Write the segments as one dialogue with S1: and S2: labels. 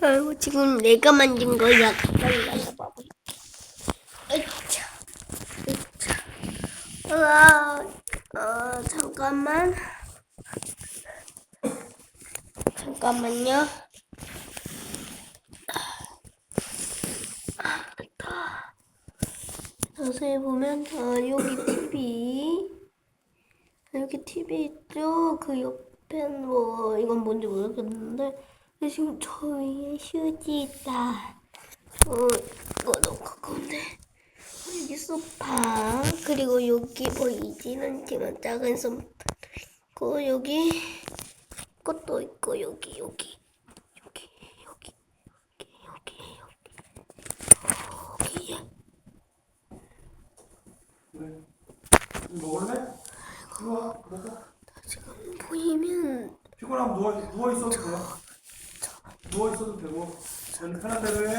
S1: 아이고 지금 내가 만진 거야. 가까이 가서 봐봐. 으아, 어, 잠깐만. 잠깐만요. 아. 자세히 보면 아, 여기 TV 여기 TV 있죠? 그 옆엔 뭐 이건 뭔지 모르겠는데 지금 저 위에 휴지 있다. 어 이거 너무 가까운데 여기 소파 그리고 여기 보이지는 않지만 작은 소파 있고 여기 것도 있고 여기 여기 여기 여기 여기 여기 여기.
S2: 이거 먹을래? 와, 먹어.
S1: 지금 보이면
S2: 피곤하면 누워, 누워 있어도 돼. 누워 있어도 되고. 넌 편한 대로 해.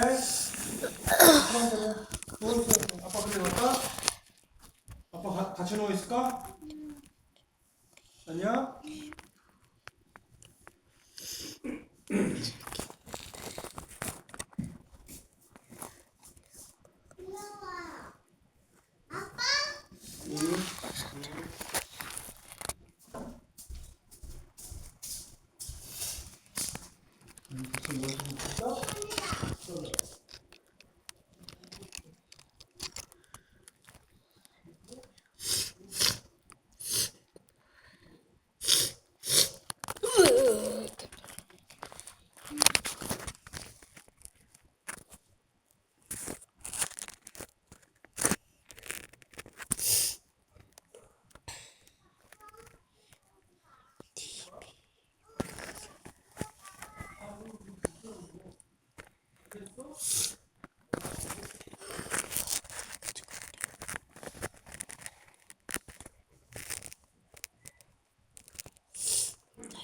S2: 편한 대로. 누워 있어. 아빠 그래 갈까? 아빠 가, 같이 누워 있을까? 아니야? 무슨 뭐 좀 있어?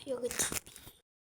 S1: 여기